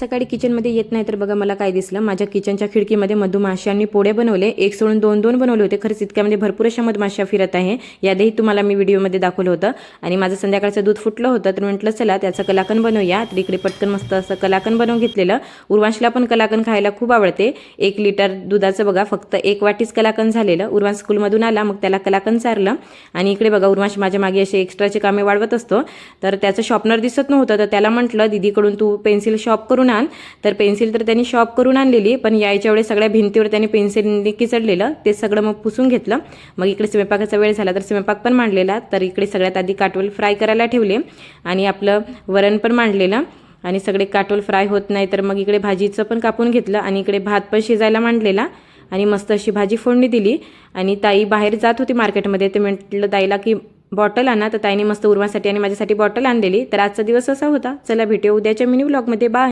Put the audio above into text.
सकाळी किचनमध्ये येत नाही तर बघा मला काय दिसलं. माझ्या किचनच्या खिडकीमध्ये मधुमाशांनी पोळे बनवले. एक सोडून दोन दोन बनवले होते. खरंच इतक्यामध्ये भरपूर अशा मधमाशा फिरत आहे. यादही तुम्हाला मी व्हिडिओमध्ये दाखवलं होतं. आणि माझं संध्याकाळचं दूध फुटलं होतं तर म्हटलं चला त्याचं कलाकन बनवूया. तर इकडे पटकन मस्त असं कलाकन बनवून घेतलेलं. उर्वांशला पण कलाकन खायला खूप आवडते. एक लिटर दुधाचं बघा फक्त एक वाटीच कलाकन झालेलं. उर्वांश स्कूलमधून आला मग त्याला कलाकन चारलं. आणि इकडे बघा उर्वांश माझ्या मागे असे एक्स्ट्राचे कामे वाढवत असतो. तर त्याचं शॉपनर दिसत नव्हतं तर त्याला म्हटलं दीदीकडून तू पेन्सिल शॉप करून आण. तर पेन्सिल तर त्यांनी शॉप करून आणलेली पण यायच्या वेळेस सगळ्या भिंतीवर त्यांनी पेन्सिलने किचडलेलं ते सगळं मग पुसून घेतलं. मग इकडे स्वयंपाकाचा वेळ झाला तर स्वयंपाक पण मांडलेला तर इकडे सगळ्यात आधी काटोल फ्राय करायला ठेवले आणि आपलं वरण पण मांडलेलं. आणि सगळे काटोल फ्राय होत नाही तर मग इकडे भाजीचं पण कापून घेतलं आणि इकडे भात पण शिजायला मांडलेला. आणि मस्त अशी भाजी फोडणी दिली. आणि ताई बाहेर जात होती मार्केटमध्ये ते म्हटलं ताईला की बॉटल आणा. तर ताईने मस्त उरवासाठी आणि माझ्यासाठी बॉटल आणलेली. तर आजचा दिवस असा होता. चला भेटूया उद्याच्या मिनी व्लॉगमध्ये बाय.